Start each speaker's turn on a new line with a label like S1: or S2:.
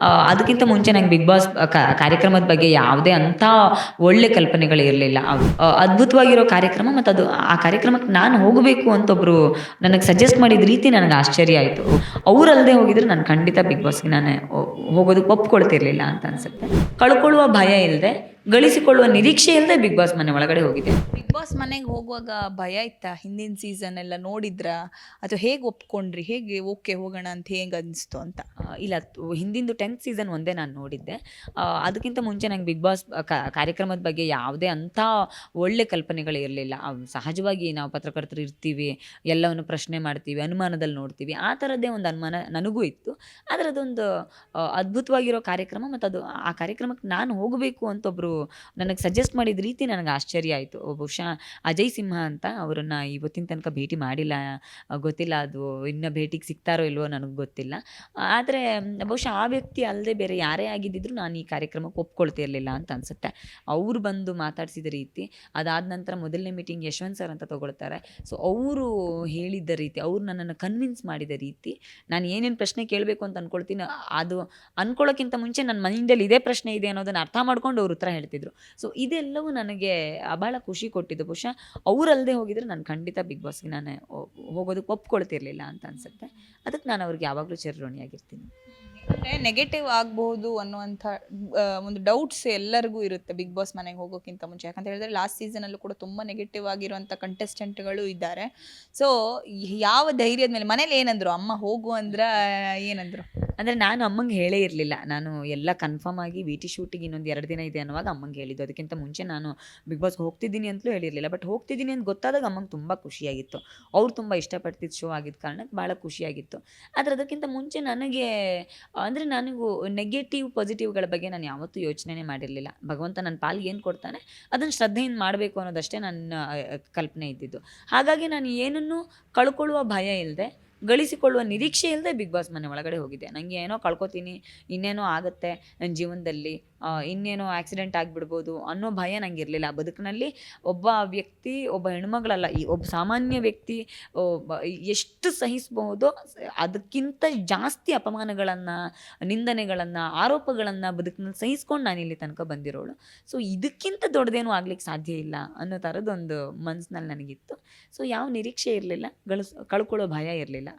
S1: ಅದಕ್ಕಿಂತ ಮುಂಚೆ ನಂಗೆ ಬಿಗ್ ಬಾಸ್ ಕಾರ್ಯಕ್ರಮದ ಬಗ್ಗೆ ಯಾವುದೇ ಅಂಥ ಒಳ್ಳೆ ಕಲ್ಪನೆಗಳು ಇರಲಿಲ್ಲ. ಅದ್ಭುತವಾಗಿರೋ ಕಾರ್ಯಕ್ರಮ ಮತ್ತು ಅದು ಆ ಕಾರ್ಯಕ್ರಮಕ್ಕೆ ನಾನು ಹೋಗಬೇಕು ಅಂತ ಒಬ್ರು ನನಗೆ ಸಜೆಸ್ಟ್ ಮಾಡಿದ ರೀತಿ ನನಗೆ ಆಶ್ಚರ್ಯ ಆಯಿತು. ಅವರಲ್ಲದೆ ಹೋಗಿದ್ರೆ ನಾನು ಖಂಡಿತ ಬಿಗ್ ಬಾಸ್ಗೆ ನಾನು ಹೋಗೋದಕ್ಕೆ ಒಪ್ಕೊಳ್ತಿರ್ಲಿಲ್ಲ ಅಂತ ಅನ್ಸುತ್ತೆ. ಕಳ್ಕೊಳ್ಳುವ ಭಯ ಇಲ್ಲದೆ ಗಳಿಸಿಕೊಳ್ಳುವ ನಿರೀಕ್ಷೆ ಇಲ್ಲದೆ ಬಿಗ್ ಬಾಸ್ ಮನೆ ಒಳಗಡೆ ಹೋಗಿದೆ.
S2: ಬಿಗ್ ಬಾಸ್ ಮನೆಗೆ ಹೋಗುವಾಗ ಭಯ ಇತ್ತಾ? ಹಿಂದಿನ ಸೀಸನ್ ಎಲ್ಲ ನೋಡಿದ್ರ? ಅಥವಾ ಹೇಗೆ ಒಪ್ಕೊಂಡ್ರಿ? ಹೇಗೆ ಓಕೆ ಹೋಗೋಣ ಅಂತ ಹೇಗೆ ಅನಿಸ್ತು ಅಂತ?
S1: ಇಲ್ಲ ಹಿಂದಿಂದು ಟೆಂತ್ ಸೀಸನ್ ಒಂದೇ ನಾನು ನೋಡಿದ್ದೆ. ಅದಕ್ಕಿಂತ ಮುಂಚೆ ನಂಗೆ ಬಿಗ್ ಬಾಸ್ ಕಾರ್ಯಕ್ರಮದ ಬಗ್ಗೆ ಯಾವುದೇ ಅಂಥ ಒಳ್ಳೆ ಕಲ್ಪನೆಗಳು ಇರಲಿಲ್ಲ. ಸಹಜವಾಗಿ ನಾವು ಪತ್ರಕರ್ತರು ಇರ್ತೀವಿ ಎಲ್ಲವನ್ನು ಪ್ರಶ್ನೆ ಮಾಡ್ತೀವಿ ಅನುಮಾನದಲ್ಲಿ ನೋಡ್ತೀವಿ. ಆ ಥರದ್ದೇ ಒಂದು ಅನುಮಾನ ನನಗೂ ಇತ್ತು. ಆದರೆ ಅದೊಂದು ಅದ್ಭುತವಾಗಿರೋ ಕಾರ್ಯಕ್ರಮ ಮತ್ತು ಅದು ಆ ಕಾರ್ಯಕ್ರಮಕ್ಕೆ ನಾನು ಹೋಗಬೇಕು ಅಂತ ಒಬ್ಬರು ನನಗೆ ಸಜೆಸ್ಟ್ ಮಾಡಿದ ರೀತಿ ನನಗೆ ಆಶ್ಚರ್ಯ ಆಯಿತು. ಬಹುಶಃ ಅಜಯ್ ಸಿಂಹ ಅಂತ ಅವರನ್ನು ಇವತ್ತಿನ ತನಕ ಭೇಟಿ ಮಾಡಿಲ್ಲ. ಗೊತ್ತಿಲ್ಲ ಅದು ಇನ್ನು ಭೇಟಿಗೆ ಸಿಗ್ತಾರೋ ಇಲ್ವೋ ನನಗೆ ಗೊತ್ತಿಲ್ಲ. ಆದರೆ, ಬಹುಶಃ ಆ ವ್ಯಕ್ತಿ ಅಲ್ಲದೆ ಬೇರೆ ಯಾರೇ ಆಗಿದ್ದಿದ್ರು ನಾನು ಈ ಕಾರ್ಯಕ್ರಮಕ್ಕೆ ಒಪ್ಕೊಳ್ತಿರ್ಲಿಲ್ಲ ಅಂತ ಅನಿಸುತ್ತೆ. ಅವರು ಬಂದು ಮಾತಾಡಿಸಿದ ರೀತಿ, ಅದಾದ ನಂತರ ಮೊದಲನೇ ಮೀಟಿಂಗ್ ಯಶವಂತ್ ಸರ್ ಅಂತ ತೊಗೊಳ್ತಾರೆ. ಸೊ ಅವರು ಹೇಳಿದ್ದ ರೀತಿ, ಅವರು ನನ್ನನ್ನು ಕನ್ವಿನ್ಸ್ ಮಾಡಿದ ರೀತಿ ನಾನು ಏನೇನು ಪ್ರಶ್ನೆ ಕೇಳಬೇಕು ಅಂತ ಅನ್ಕೊಳ್ತೀನಿ. ಅದು ಅನ್ಕೊಳ್ಳೋಕ್ಕಿಂತ ಮುಂಚೆ ನನ್ನ ಮೈಂಡಲ್ಲಿ ಇದೇ ಪ್ರಶ್ನೆ ಇದೆ ಅನ್ನೋದನ್ನು ಅರ್ಥ ಮಾಡ್ಕೊಂಡು ಅವ್ರ ಉತ್ತರ ಹೇಳ್ತಿದ್ರು. ಸೊ ಇದೆಲ್ಲವೂ ನನಗೆ ಬಹಳ ಖುಷಿ ಕೊಟ್ಟಿದ್ದು. ಬಹುಶಃ ಅವರಲ್ಲದೆ ಹೋಗಿದ್ರೆ ನಾನು ಖಂಡಿತ ಬಿಗ್ ಬಾಸ್ಗೆ ನಾನು ಹೋಗೋದಕ್ಕೆ ಒಪ್ಕೊಳ್ತಿರ್ಲಿಲ್ಲ ಅಂತ ಅನ್ಸುತ್ತೆ. ಅದಕ್ಕೆ ನಾನು ಅವ್ರಿಗೆ ಯಾವಾಗಲೂ ಚಿರಋಣಿಯಾಗಿರ್ತೀನಿ
S2: ನೆಗೆಟಿವ್ ಆಗಬಹುದು ಅನ್ನುವಂಥ ಒಂದು ಡೌಟ್ಸ್ ಎಲ್ಲರಿಗೂ ಇರುತ್ತೆ ಬಿಗ್ ಬಾಸ್ ಮನೆಗೆ ಹೋಗೋಕ್ಕಿಂತ ಮುಂಚೆ. ಯಾಕಂತ ಹೇಳಿದ್ರೆ ಲಾಸ್ಟ್ ಸೀಸನಲ್ಲೂ ಕೂಡ ತುಂಬ ನೆಗೆಟಿವ್ ಆಗಿರುವಂಥ ಕಂಟೆಸ್ಟೆಂಟ್ಗಳು ಇದ್ದಾರೆ. ಸೊ ಯಾವ ಧೈರ್ಯದ ಮೇಲೆ ಮನೇಲಿ ಏನಂದ್ರು? ಅಮ್ಮ ಹೋಗು ಅಂದ್ರೆ ಏನಂದ್ರು?
S1: ಅಂದರೆ ನಾನು ಅಮ್ಮಂಗೆ ಹೇಳೇ ಇರಲಿಲ್ಲ. ನಾನು ಎಲ್ಲ ಕನ್ಫರ್ಮ್ ಆಗಿ ವಿ ಟಿ ಶೂಟಿಗೆ ಇನ್ನೊಂದು ಎರಡು ದಿನ ಇದೆ ಅನ್ನುವಾಗ ಅಮ್ಮಂಗೆ ಹೇಳಿದ್ದು. ಅದಕ್ಕಿಂತ ಮುಂಚೆ ನಾನು ಬಿಗ್ ಬಾಸ್ ಹೋಗ್ತಿದ್ದೀನಿ ಅಂತಲೂ ಹೇಳಿರಲಿಲ್ಲ. ಬಟ್ ಹೋಗ್ತಿದ್ದೀನಿ ಅಂತ ಗೊತ್ತಾದಾಗ ಅಮ್ಮಂಗೆ ತುಂಬ ಖುಷಿಯಾಗಿತ್ತು. ಅವ್ರು ತುಂಬ ಇಷ್ಟಪಡ್ತಿದ್ದ ಶೋ ಆಗಿದ್ದ ಕಾರಣಕ್ಕೆ ಭಾಳ ಖುಷಿಯಾಗಿತ್ತು. ಆದರೆ ಅದಕ್ಕಿಂತ ಮುಂಚೆ ನನಗೆ, ಅಂದರೆ ನನಗೂ ನೆಗೆಟಿವ್ ಪಾಸಿಟಿವ್ಗಳ ಬಗ್ಗೆ ನಾನು ಯಾವತ್ತೂ ಯೋಚನೆನೇ ಮಾಡಿರಲಿಲ್ಲ. ಭಗವಂತ ನನ್ನ ಪಾಲ್ಗೆ ಏನು ಕೊಡ್ತಾನೆ ಅದನ್ನು ಶ್ರದ್ಧೆಯಿಂದ ಮಾಡಬೇಕು ಅನ್ನೋದಷ್ಟೇ ನನ್ನ ಕಲ್ಪನೆ ಇದ್ದಿದ್ದು. ಹಾಗಾಗಿ ನಾನು ಏನನ್ನೂ ಕಳ್ಕೊಳ್ಳುವ ಭಯ ಇಲ್ಲದೆ ಗಳಿಸಿಕೊಳ್ಳುವ ನಿರೀಕ್ಷೆ ಇಲ್ಲದೆ ಬಿಗ್ ಬಾಸ್ ಮನೆ ಒಳಗಡೆ ಹೋಗಿದ್ದೆ. ನನಗೆ ಏನೋ ಕಳ್ಕೊತೀನಿ, ಇನ್ನೇನೋ ಆಗುತ್ತೆ, ನನ್ನ ಜೀವನದಲ್ಲಿ ಇನ್ನೇನೋ ಆಕ್ಸಿಡೆಂಟ್ ಆಗಿಬಿಡ್ಬೋದು ಅನ್ನೋ ಭಯ ನಂಗೆ ಇರಲಿಲ್ಲ ಬದುಕಿನಲ್ಲಿ ಒಬ್ಬ ವ್ಯಕ್ತಿ, ಒಬ್ಬ ಹೆಣ್ಮಗಳಲ್ಲ, ಈ ಒಬ್ಬ ಸಾಮಾನ್ಯ ವ್ಯಕ್ತಿ ಎಷ್ಟು ಸಹಿಸಬಹುದೋ ಅದಕ್ಕಿಂತ ಜಾಸ್ತಿ ಅಪಮಾನಗಳನ್ನು, ನಿಂದನೆಗಳನ್ನು, ಆರೋಪಗಳನ್ನು ಬದುಕಿನಲ್ಲಿ ಸಹಿಸ್ಕೊಂಡು ನಾನು ಇಲ್ಲಿ ತನಕ ಬಂದಿರೋಳು. ಸೊ ಇದಕ್ಕಿಂತ ದೊಡ್ಡದೇನು ಆಗ್ಲಿಕ್ಕೆ ಸಾಧ್ಯ ಇಲ್ಲ ಅನ್ನೋ ಥರದ್ದೊಂದು ಮನಸ್ಸಿನಲ್ಲಿ ನನಗಿತ್ತು. ಸೊ ಯಾವ ನಿರೀಕ್ಷೆ ಇರಲಿಲ್ಲ, ಗಳಿಸ್, ಕಳ್ಕೊಳ್ಳೋ ಭಯ ಇರಲಿಲ್ಲ.